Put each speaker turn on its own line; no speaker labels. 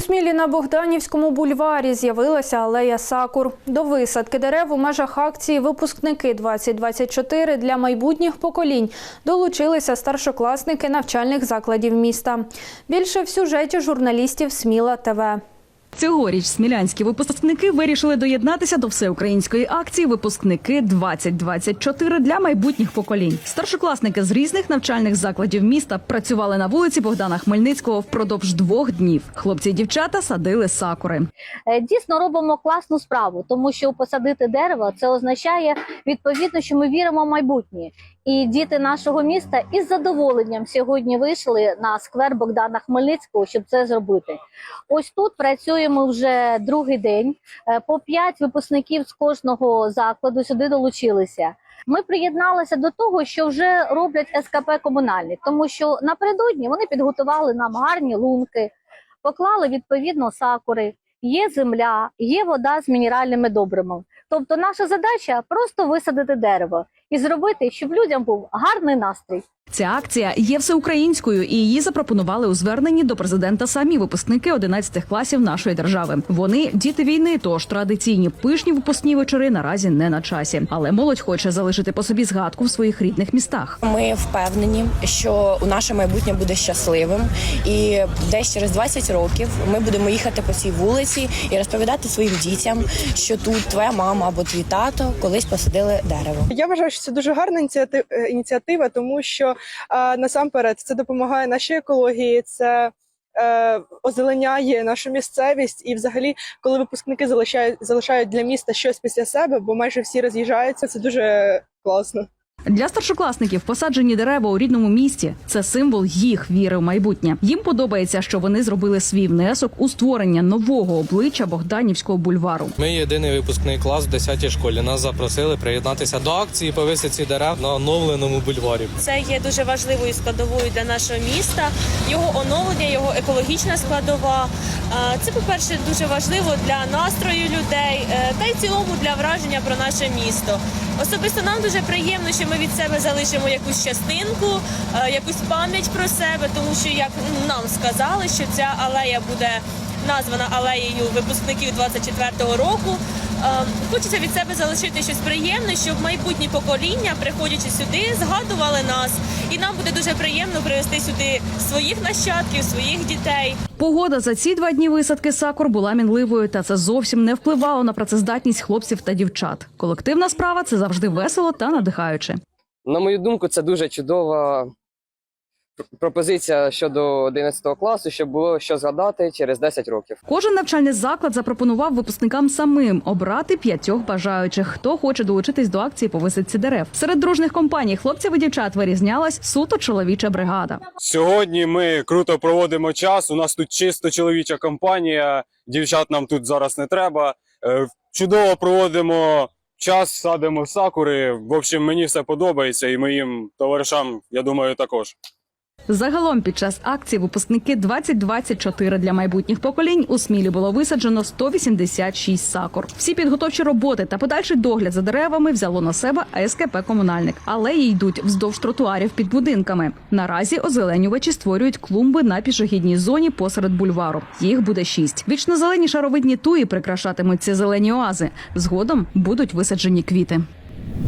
У Смілі на Богданівському бульварі з'явилася алея Сакур. До висадки дерев у межах акції Випускники 2024 для майбутніх поколінь долучилися старшокласники навчальних закладів міста. Більше в сюжеті журналістів Сміла ТВ.
Цьогоріч смілянські випускники вирішили доєднатися до всеукраїнської акції Випускники 2024 для майбутніх поколінь. Старшокласники з різних навчальних закладів міста працювали на вулиці Богдана Хмельницького впродовж двох днів. Хлопці і дівчата садили сакури.
Е, Дійсно робимо класну справу, тому що посадити дерево це означає відповідно, що ми віримо в майбутнє. І діти нашого міста із задоволенням сьогодні вийшли на сквер Богдана Хмельницького, щоб це зробити. Ось тут працюємо вже другий день. Е, По п'ять випускників з кожного закладу сюди долучилися. Ми приєдналися до того, що вже роблять СКП комунальні, тому що напередодні вони підготували нам гарні лунки, поклали відповідно сакури. Є земля, є вода з мінеральними добривами. Тобто, наша задача просто висадити дерево і зробити, щоб людям був гарний настрій.
Ця акція є всеукраїнською, і її запропонували у зверненні до президента самі випускники 11 класів нашої держави. Вони діти війни, тож традиційні пишні випускні вечори наразі не на часі. Але молодь хоче залишити по собі згадку в своїх рідних містах.
Ми впевнені, що у наше майбутнє буде щасливим, і десь через 20 років ми будемо їхати по цій вулиці і розповідати своїм дітям, що тут твоя мама або твій тато колись посадили дерево.
Я вважаю, що це дуже гарна ініціатива, ініціатива тому що е, насамперед це допомагає нашій екології, це е, озеленяє нашу місцевість, і взагалі, коли випускники залишають залишають для міста щось після себе, бо майже всі роз'їжджаються, це дуже класно.
Для старшокласників посаджені дерева у рідному місті це символ їх віри в майбутнє. Їм подобається, що вони зробили свій внесок у створення нового обличчя Богданівського бульвару.
Ми єдиний випускний клас в 10 школі. Нас запросили приєднатися до акції по висадці дерев на оновленому бульварі.
Це є дуже важливою складовою для нашого міста. Його оновлення, його екологічна складова. Це, по-перше, дуже важливо для настрою людей е, та й цілому для враження про наше місто. Особисто нам дуже приємно, що ми від себе залишимо якусь частинку, е, якусь пам'ять про себе, тому що як нам сказали, що ця алея буде названа алеєю випускників 24-го року. Е, Хочеться від себе залишити щось приємне, щоб майбутні покоління, приходячи сюди, згадували нас. І нам буде дуже приємно привезти сюди своїх нащадків, своїх дітей.
Погода за ці два дні висадки сакур була мінливою, та це зовсім не впливало на працездатність хлопців та дівчат. Колективна справа це завжди весело та надихаюче.
На мою думку, це дуже чудова пропозиція щодо 11 класу, щоб було що згадати через 10 років.
Кожен навчальний заклад запропонував випускникам самим обрати п'ятьох бажаючих, хто хоче долучитись до акції по висадці дерев. Серед дружних компаній хлопців і дівчат вирізнялась суто чоловіча бригада.
Сьогодні ми круто проводимо час. У нас тут чисто чоловіча компанія. Дівчат нам тут зараз не треба. Е, Чудово проводимо час, садимо сакури. В общем, мені все подобається, і моїм товаришам, я думаю, також.
Загалом під час акції випускники 2024 для майбутніх поколінь у Смілі було висаджено 186 сакур. Всі підготовчі роботи та подальший догляд за деревами взяло на себе АСКП комунальник, але й йдуть вздовж тротуарів під будинками. Наразі озеленювачі створюють клумби на пішохідній зоні посеред бульвару. Їх буде шість. Вічно зелені шаровидні туї прикрашатимуть ці зелені оази. Згодом будуть висаджені квіти.